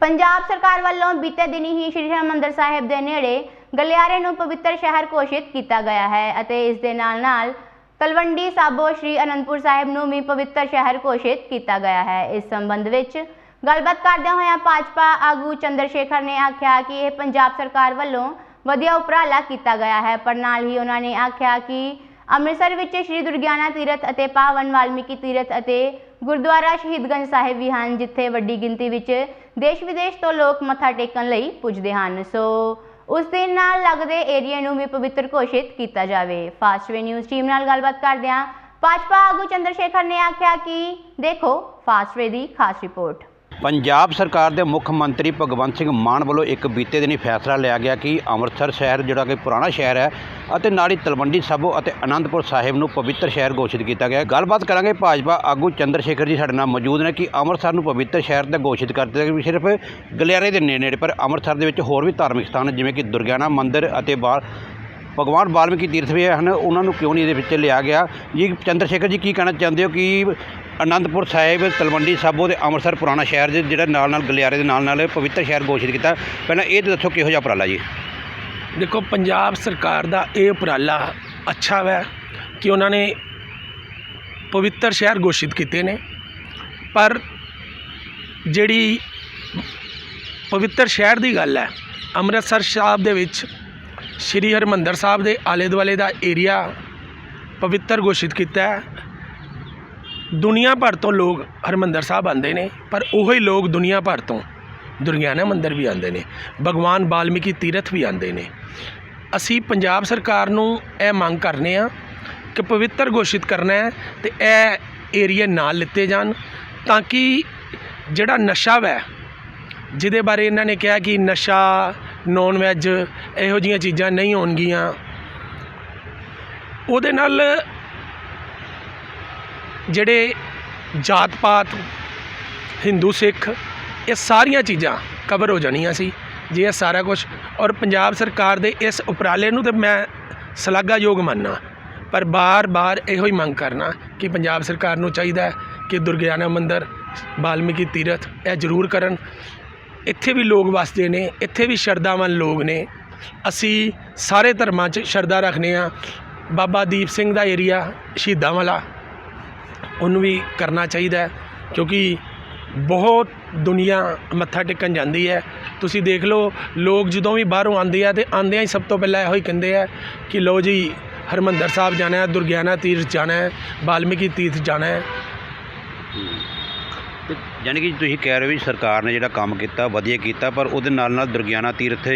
ਪੰਜਾਬ ਸਰਕਾਰ ਵੱਲੋਂ ਬੀਤੇ ਦਿਨੀ ਹੀ ਸ਼੍ਰੀ ਹਰਿਮੰਦਰ ਸਾਹਿਬ ਦੇ ਨੇੜੇ ਗਲਿਆਰੇ ਨੂੰ ਪਵਿੱਤਰ ਸ਼ਹਿਰ ਘੋਸ਼ਿਤ ਕੀਤਾ ਗਿਆ ਹੈ ਅਤੇ ਇਸ ਦੇ ਨਾਲ-ਨਾਲ ਤਲਵੰਡੀ ਸਾਬੋ ਸ਼੍ਰੀ ਅਨੰਦਪੁਰ ਸਾਹਿਬ ਨੂੰ ਵੀ ਪਵਿੱਤਰ ਸ਼ਹਿਰ ਘੋਸ਼ਿਤ ਕੀਤਾ ਗਿਆ ਹੈ। ਇਸ ਸੰਬੰਧ ਵਿੱਚ ਗੱਲਬਾਤ ਕਰਦਿਆਂ ਹੋਇਆਂ ਭਾਜਪਾ ਆਗੂ ਚੰਦਰ ਸ਼ੇਖਰ ਨੇ ਆਖਿਆ ਕਿ ਇਹ ਪੰਜਾਬ ਸਰਕਾਰ ਵੱਲੋਂ ਵਧੀਆ ਉਪਰਾਲਾ ਕੀਤਾ ਗਿਆ ਹੈ, ਪਰ ਨਾਲ ਹੀ ਉਹਨਾਂ ਨੇ ਆਖਿਆ ਕਿ ਅੰਮ੍ਰਿਤਸਰ ਵਿੱਚ ਸ਼੍ਰੀ ਦੁਰਗਿਆਨਾ ਤੀਰਥ ਅਤੇ ਪਾਵਨ ਵਾਲਮੀਕੀ ਤੀਰਥ ਅਤੇ ਗੁਰਦੁਆਰਾ ਸ਼ਹੀਦਗੰਜ ਸਾਹਿਬ ਵੀ ਹਨ, ਜਿੱਥੇ ਵੱਡੀ ਗਿਣਤੀ ਵਿੱਚ ਦੇਸ਼ ਵਿਦੇਸ਼ ਤੋਂ ਲੋਕ ਮੱਥਾ ਟੇਕਣ ਲਈ ਪੁੱਜਦੇ ਹਨ। ਸੋ, ਉਸ ਦੇ ਨਾਲ ਲੱਗਦੇ ਏਰੀਆ ਨੂੰ ਵੀ ਪਵਿੱਤਰ ਘੋਸ਼ਿਤ ਕੀਤਾ ਜਾਵੇ। ਫਾਸਟਵੇ ਨਿਊਜ਼ ਟੀਮ ਨਾਲ ਗੱਲਬਾਤ ਕਰਦਿਆਂ ਭਾਜਪਾ ਆਗੂ ਚੰਦਰ ਸ਼ੇਖਰ ਨੇ ਆਖਿਆ ਕਿ ਦੇਖੋ ਫਾਸਟਵੇ ਦੀ ਖਾਸ ਰਿਪੋਰਟ। ਪੰਜਾਬ ਸਰਕਾਰ ਦੇ ਮੁੱਖ ਮੰਤਰੀ ਭਗਵੰਤ ਸਿੰਘ ਮਾਨ ਵੱਲੋਂ ਇੱਕ ਬੀਤੇ ਦਿਨੀ ਫੈਸਲਾ ਲਿਆ ਗਿਆ ਕਿ ਅੰਮ੍ਰਿਤਸਰ ਸ਼ਹਿਰ, ਜਿਹੜਾ ਕਿ ਪੁਰਾਣਾ ਸ਼ਹਿਰ ਹੈ, ਅਤੇ ਨਾਲ ਹੀ ਤਲਵੰਡੀ ਸਾਬੋ ਅਤੇ ਅਨੰਦਪੁਰ ਸਾਹਿਬ ਨੂੰ ਪਵਿੱਤਰ ਸ਼ਹਿਰ ਘੋਸ਼ਿਤ ਕੀਤਾ ਗਿਆ ਗੱਲਬਾਤ ਕਰਾਂਗੇ ਭਾਜਪਾ ਆਗੂ ਚੰਦਰ ਸ਼ੇਖਰ ਜੀ ਸਾਡੇ ਨਾਲ ਮੌਜੂਦ ਨੇ ਕਿ ਅੰਮ੍ਰਿਤਸਰ ਨੂੰ ਪਵਿੱਤਰ ਸ਼ਹਿਰ ਤੇ ਘੋਸ਼ਿਤ ਕਰ ਦਿੱਤਾ ਗਿਆ ਵੀ ਸਿਰਫ ਗਲਿਆਰੇ ਦੇ ਨੇੜੇ ਪਰ ਅੰਮ੍ਰਿਤਸਰ ਦੇ ਵਿੱਚ ਹੋਰ ਵੀ ਧਾਰਮਿਕ ਸਥਾਨ ਜਿਵੇਂ ਕਿ ਦੁਰਗਿਆਨਾ ਮੰਦਿਰ ਅਤੇ ਬਾਲ ਭਗਵਾਨ ਵਾਲਮੀਕੀ ਤੀਰਥ ਵੀ ਹਨ। ਉਹਨਾਂ ਨੂੰ ਕਿਉਂ ਨਹੀਂ ਇਹਦੇ ਵਿੱਚ ਲਿਆ ਗਿਆ? ਜੀ, ਚੰਦਰ ਸ਼ੇਖਰ ਜੀ, ਕੀ ਕਹਿਣਾ ਚਾਹੁੰਦੇ ਹੋ ਕਿ ਅਨੰਦਪੁਰ ਸਾਹਿਬ, ਤਲਵੰਡੀ ਸਾਬੋ ਤੇ ਅੰਮ੍ਰਿਤਸਰ ਪੁਰਾਣਾ ਸ਼ਹਿਰ ਦੇ ਜਿਹੜਾ ਨਾਲ ਨਾਲ ਗਲਿਆਰੇ ਦੇ ਨਾਲ ਨਾਲ ਪਵਿੱਤਰ ਸ਼ਹਿਰ ਘੋਸ਼ਿਤ ਕੀਤਾ। ਪਹਿਲਾਂ ਇਹ ਤਾਂ ਦੱਸੋ ਕਿਹੋ ਜਿਹਾ ਉਪਰਾਲਾ ਜੀ? ਦੇਖੋ, ਪੰਜਾਬ ਸਰਕਾਰ ਦਾ ਇਹ ਉਪਰਾਲਾ ਅੱਛਾ ਹੈ ਕਿ ਉਹਨਾਂ ਨੇ ਪਵਿੱਤਰ ਸ਼ਹਿਰ ਘੋਸ਼ਿਤ ਕੀਤੇ ਨੇ। ਪਰ ਜਿਹੜੀ ਪਵਿੱਤਰ ਸ਼ਹਿਰ ਦੀ ਗੱਲ ਹੈ, ਅੰਮ੍ਰਿਤਸਰ ਸਾਹਿਬ ਦੇ ਵਿੱਚ ਸ਼੍ਰੀ ਹਰਿਮੰਦਰ ਸਾਹਿਬ ਦੇ ਆਲੇ ਦੁਆਲੇ ਦਾ ਏਰੀਆ ਪਵਿੱਤਰ ਘੋਸ਼ਿਤ ਕੀਤਾ ਹੈ। ਦੁਨੀਆ ਭਰ ਤੋਂ ਲੋਕ ਹਰਿਮੰਦਰ ਸਾਹਿਬ ਆਉਂਦੇ ਨੇ, ਪਰ ਉਹੀ ਲੋਕ ਦੁਨੀਆ ਭਰ ਤੋਂ ਦੁਰਗਿਆਨਾ ਮੰਦਿਰ ਵੀ ਆਉਂਦੇ ਨੇ, ਭਗਵਾਨ ਵਾਲਮੀਕੀ ਤੀਰਥ ਵੀ ਆਉਂਦੇ ਨੇ। ਅਸੀਂ ਪੰਜਾਬ ਸਰਕਾਰ ਨੂੰ ਇਹ ਮੰਗ ਕਰਨੇ ਆ ਕਿ ਪਵਿੱਤਰ ਘੋਸ਼ਿਤ ਕਰਨਾ ਹੈ ਤੇ ਇਹ ਏਰੀਆ ਨਾਲ ਲਿੱਤੇ ਜਾਣ ਤਾਂ ਕਿ ਜਿਹੜਾ ਨਸ਼ਾ ਵੈ, ਜਿਹਦੇ ਬਾਰੇ ਇਹਨਾਂ ਨੇ ਕਿਹਾ ਕਿ ਨਸ਼ਾ ਨੌਨ ਵੈਜ ਇਹੋ ਜੀਆਂ ਚੀਜ਼ਾਂ ਨਹੀਂ ਹੋਣਗੀਆਂ, ਉਹਦੇ ਨਾਲ ਜਿਹੜੇ ਜਾਤ ਪਾਤ ਹਿੰਦੂ ਸਿੱਖ ਇਹ ਸਾਰੀਆਂ ਚੀਜ਼ਾਂ ਕਵਰ ਹੋ ਜਾਣੀਆਂ ਸੀ, ਜੇ ਇਹ ਸਾਰਾ ਕੁਝ ਔਰ ਪੰਜਾਬ ਸਰਕਾਰ ਦੇ ਇਸ ਉਪਰਾਲੇ ਨੂੰ ਤੇ ਮੈਂ ਸ਼ਲਾਘਾਯੋਗ ਮੰਨਣਾ ਪਰ ਬਾਰ-ਬਾਰ ਇਹੋ ਹੀ ਮੰਗ ਕਰਨਾ ਕਿ ਪੰਜਾਬ ਸਰਕਾਰ ਨੂੰ ਚਾਹੀਦਾ ਹੈ ਕਿ ਦੁਰਗਿਆਨਾ ਮੰਦਿਰ ਵਾਲਮੀਕੀ ਤੀਰਥ ਇਹ ਜ਼ਰੂਰ ਕਰਨ। ਇੱਥੇ ਵੀ ਲੋਕ ਵਸਦੇ ਨੇ, ਇੱਥੇ ਵੀ ਸ਼ਰਧਾਵਾਨ ਲੋਕ ਨੇ। ਅਸੀਂ ਸਾਰੇ ਧਰਮਾਂ 'ਚ ਸ਼ਰਧਾ ਰੱਖਨੇ ਆ ਬਾਬਾ ਦੀਪ ਸਿੰਘ ਦਾ ਏਰੀਆ ਸ਼ਹੀਦਾਂ ਵਾਲਾ ਉਹਨੂੰ ਵੀ ਕਰਨਾ ਚਾਹੀਦਾ ਕਿਉਂਕਿ ਬਹੁਤ ਦੁਨੀਆ ਮੱਥਾ ਟੇਕਣ ਜਾਂਦੀ ਹੈ। ਤੁਸੀਂ ਦੇਖ ਲਓ, ਲੋਕ ਜਦੋਂ ਵੀ ਬਾਹਰੋਂ ਆਉਂਦੇ ਆ ਤੇ ਆਉਂਦਿਆਂ ਹੀ ਸਭ ਤੋਂ ਪਹਿਲਾਂ ਇਹੋ ਹੀ ਕਹਿੰਦੇ ਆ ਕਿ ਲਓ ਜੀ, ਹਰਮੰਦਰ ਸਾਹਿਬ ਜਾਣਾ ਹੈ, ਦੁਰਗਿਆਨਾ ਤੀਰਥ ਜਾਣਾ ਹੈ ਵਾਲਮੀਕੀ ਤੀਰਥ ਜਾਣਾ ਹੈ। ਯਾਨੀ ਕਿ ਤੁਸੀਂ ਕਹਿ ਰਹੇ ਹੋ ਵੀ ਸਰਕਾਰ ਨੇ ਜਿਹੜਾ ਕੰਮ ਕੀਤਾ, ਵਧੀਆ ਕੀਤਾ, ਪਰ ਉਹਦੇ ਨਾਲ ਨਾਲ ਦੁਰਗਿਆਨਾ ਤੀਰਥ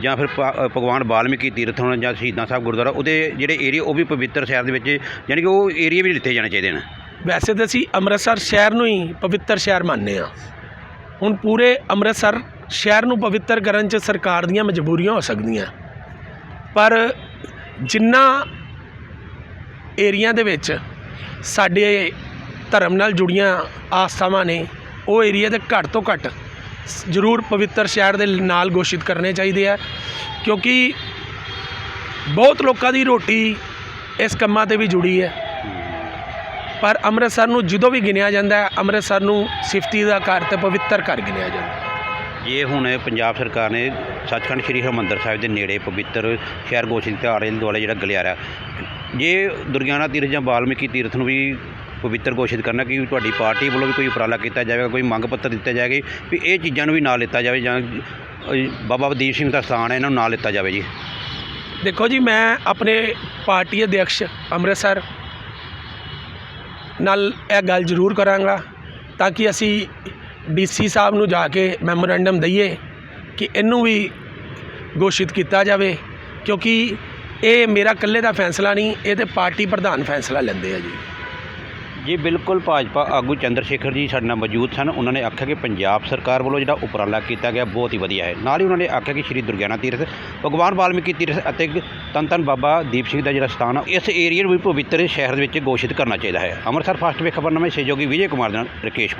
ਜਾਂ ਫਿਰ ਭਗਵਾਨ ਵਾਲਮੀਕੀ ਤੀਰਥ ਹੋਣਾ ਜਾਂ ਸ਼ਹੀਦਾਂ ਸਾਹਿਬ ਗੁਰਦੁਆਰਾ, ਉਹਦੇ ਜਿਹੜੇ ਏਰੀਆ ਉਹ ਵੀ ਪਵਿੱਤਰ ਸ਼ਹਿਰ ਦੇ ਵਿੱਚ, ਯਾਨੀ ਕਿ ਉਹ ਏਰੀਆ ਵੀ ਲਿੱਤੇ ਜਾਣੇ ਚਾਹੀਦੇ ਨੇ। ਵੈਸੇ ਤਾਂ ਅਸੀਂ ਅੰਮ੍ਰਿਤਸਰ ਸ਼ਹਿਰ ਨੂੰ ਹੀ ਪਵਿੱਤਰ ਸ਼ਹਿਰ ਮੰਨਦੇ ਆ ਹੁਣ ਪੂਰੇ ਅੰਮ੍ਰਿਤਸਰ ਸ਼ਹਿਰ ਨੂੰ ਪਵਿੱਤਰ ਕਰਨ 'ਚ ਸਰਕਾਰ ਦੀਆਂ ਮਜਬੂਰੀਆਂ ਹੋ ਸਕਦੀਆਂ। ਪਰ ਜਿੰਨਾ ਏਰੀਆ ਦੇ ਵਿੱਚ ਸਾਡੇ ਧਰਮ ਨਾਲ ਜੁੜੀਆਂ ਆਸਥਾਵਾਂ ਨੇ, ਉਹ ਏਰੀਆ ਦੇ ਘੱਟ ਤੋਂ ਘੱਟ ਜ਼ਰੂਰ ਪਵਿੱਤਰ ਸ਼ਹਿਰ ਦੇ ਨਾਲ ਘੋਸ਼ਿਤ ਕਰਨੇ ਚਾਹੀਦੇ ਆ। ਕਿਉਂਕਿ ਬਹੁਤ ਲੋਕਾਂ ਦੀ ਰੋਟੀ ਇਸ ਕੰਮਾਂ ਤੇ ਵੀ ਜੁੜੀ ਹੈ। ਪਰ ਅੰਮ੍ਰਿਤਸਰ ਨੂੰ ਜਦੋਂ ਵੀ ਗਿਣਿਆ ਜਾਂਦਾ ਹੈ ਅੰਮ੍ਰਿਤਸਰ ਨੂੰ ਸਿਫਤੀ ਦਾ ਘਰ ਤੇ ਪਵਿੱਤਰ ਘਰ ਗਿਣਿਆ ਜਾਂਦਾ ਹੈ। ਜੇ ਹੁਣ ਪੰਜਾਬ ਸਰਕਾਰ ਨੇ ਸੱਚਖੰਡ ਸ੍ਰੀ ਹਰਿਮੰਦਰ ਸਾਹਿਬ ਦੇ ਨੇੜੇ ਪਵਿੱਤਰ ਸ਼ਹਿਰ ਘੋਸ਼ਿਤ ਕੀਤਾ ਆਲੇ ਦੁਆਲੇ ਜਿਹੜਾ ਗਲਿਆਰਾ ਜੇ ਦੁਰਗਿਆਨਾ ਤੀਰਥ ਜਾਂ ਵਾਲਮੀਕੀ ਤੀਰਥ ਨੂੰ ਵੀ ਪਵਿੱਤਰ ਘੋਸ਼ਿਤ ਕਰਨਾ ਕਿ ਤੁਹਾਡੀ ਪਾਰਟੀ ਵੱਲੋਂ ਵੀ ਕੋਈ ਉਪਰਾਲਾ ਕੀਤਾ ਜਾਵੇਗਾ ਕੋਈ ਮੰਗ ਪੱਤਰ ਦਿੱਤਾ ਜਾਏਗਾ ਵੀ ਇਹ ਚੀਜ਼ਾਂ ਨੂੰ ਵੀ ਨਾਲ ਲਿੱਤਾ ਜਾਵੇ ਜਾਂ ਬਾਬਾ ਦੀਪ ਸਿੰਘ ਦਾ ਸਥਾਨ ਹੈ ਇਹਨਾਂ ਨੂੰ ਨਾਲ ਲਿੱਤਾ ਜਾਵੇ ਜੀ। ਦੇਖੋ ਜੀ ਮੈਂ ਆਪਣੇ ਪਾਰਟੀ ਅਧਿਕਸ਼ ਅੰਮ੍ਰਿਤਸਰ ਨਾਲ ਇਹ ਗੱਲ ਜ਼ਰੂਰ ਕਰਾਂਗਾ ਤਾਂ ਕਿ ਅਸੀਂ ਡੀਸੀ ਸਾਹਿਬ ਨੂੰ ਜਾ ਕੇ ਮੈਮੋਰੈਂਡਮ ਦਈਏ ਕਿ ਇਹਨੂੰ ਵੀ ਘੋਸ਼ਿਤ ਕੀਤਾ ਜਾਵੇ, ਕਿਉਂਕਿ ਇਹ ਮੇਰਾ ਇਕੱਲੇ ਦਾ ਫੈਸਲਾ ਨਹੀਂ, ਇਹ ਤੇ ਪਾਰਟੀ ਪ੍ਰਧਾਨ ਫੈਸਲਾ ਲੈਂਦੇ ਆ ਜੀ। ਜੀ, ਬਿਲਕੁਲ ਭਾਜਪਾ ਆਗੂ ਚੰਦਰ ਸ਼ੇਖਰ ਜੀ ਸਾਡੇ ਨਾਲ ਮੌਜੂਦ ਸਨ। ਉਹਨਾਂ ਨੇ ਆਖਿਆ ਕਿ ਪੰਜਾਬ ਸਰਕਾਰ ਵੱਲੋਂ ਜਿਹੜਾ ਉਪਰਾਲਾ ਕੀਤਾ ਗਿਆ, ਬਹੁਤ ਹੀ ਵਧੀਆ ਹੈ। ਨਾਲ ਹੀ ਉਹਨਾਂ ਨੇ ਆਖਿਆ ਕਿ ਸ਼੍ਰੀ ਦੁਰਗਿਆਨਾ ਤੀਰਥ, ਭਗਵਾਨ ਵਾਲਮੀਕੀ ਤੀਰਥ ਅਤੇ ਧੰਨ ਧੰਨ ਬਾਬਾ ਦੀਪ ਸਿੰਘ ਦਾ ਜਿਹੜਾ ਸਥਾਨ ਇਸ ਏਰੀਆ ਨੂੰ ਵੀ ਪਵਿੱਤਰ ਸ਼ਹਿਰ ਦੇ ਵਿੱਚ ਘੋਸ਼ਿਤ ਕਰਨਾ ਚਾਹੀਦਾ ਹੈ। ਅੰਮ੍ਰਿਤਸਰ ਫਾਸਟ ਵੇ ਖਬਰਨਾਮੇ ਸਹਿਯੋਗੀ ਵਿਜੇ ਕੁਮਾਰ ਦੇ ਨਾਲ ਰਕੇਸ਼ ਕੁਮਾਰ।